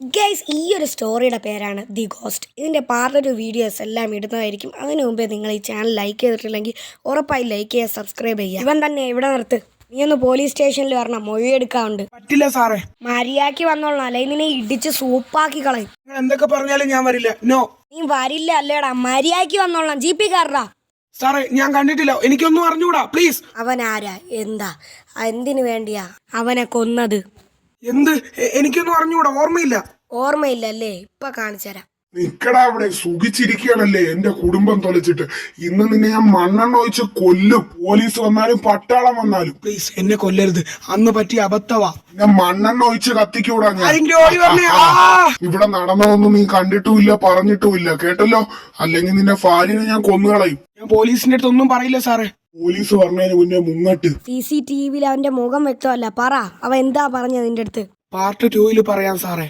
Guys ഈ ഒരു സ്റ്റോറിയുടെ പേരാണ് ദി ഗോസ്റ്റ് ഇതിന്റെ പാർട്ട് ടു വീഡിയോസ് എല്ലാം ഇടുന്നതായിരിക്കും. അതിനു മുമ്പേ നിങ്ങൾ ഈ ചാനൽ ലൈക്ക് ചെയ്തിട്ടില്ലെങ്കിൽ ഉറപ്പായി ലൈക്ക് ചെയ്യുക സബ്സ്ക്രൈബ് ചെയ്യുക. ഇവൻ തന്നെ ഇവിടെ നിർത്ത്? നീ ഒന്ന് പോലീസ് സ്റ്റേഷനിൽ വരണം മൊഴിയെടുക്കാറുണ്ട് പറ്റില്ല സാറേ. മര്യാക്കി വന്നോളാം അല്ലെങ്കിൽ നിന്നെ ഇടിച്ച് സൂപ്പാക്കി കളയും. നിങ്ങൾ എന്തൊക്കെ പറഞ്ഞാലും ഞാൻ വരില്ല. നോ നീ വരില്ല അല്ലേടാ മര്യാക്കി വന്നോളാം ജി പി കാരടാ സാറേ ഞാൻ കണ്ടിട്ടില്ല. എനിക്കൊന്നും അറിഞ്ഞൂടാ പ്ലീസ് അവൻ ആരാ എന്താ? എന്തിനു വേണ്ടിയാ അവനെ കൊന്നത്? എന്ത്? എനിക്കൊന്നും അറിഞ്ഞൂടാ ഓർമ്മയില്ല. ഓർമ്മയില്ല അല്ലേ ഇപ്പൊ കാണിച്ചുതരാം നിക്കടാ അവിടെ സുഖിച്ചിരിക്കുകയാണല്ലേ എന്റെ കുടുംബം തൊലച്ചിട്ട്. ഇന്ന് നിന്നെ ഞാൻ മണ്ണെണ്ണ ഒഴിച്ച് കൊല്ലും. പോലീസ് വന്നാലും പട്ടാളം വന്നാലും. പ്ലീസ് എന്നെ കൊല്ലരുത്. അന്ന് പറ്റിയ അബദ്ധവാ. ഞാൻ മണ്ണെണ്ണ ഒഴിച്ച് കത്തിക്കൂടാ ഞാൻ! ഇവിടെ നടന്നതൊന്നും നീ കണ്ടിട്ടുമില്ല പറഞ്ഞിട്ടുമില്ല. കേട്ടല്ലോ? അല്ലെങ്കിൽ നിന്റെ ഭാര്യനെ ഞാൻ കൊന്നുകളയും. ഞാൻ പോലീസിന്റെ അടുത്തൊന്നും പറയില്ല സാറേ. പോലീസ് പറഞ്ഞതിന് മുന്നേ മുങ്ങട്ട്. സി സി ടി വിയിൽ അവന്റെ മുഖം വ്യക്തമല്ല. പറ. അവ എന്താ പറഞ്ഞത് നിന്റെ അടുത്ത്? പാർട്ട് ടൂയിൽ പറയാം സാറേ.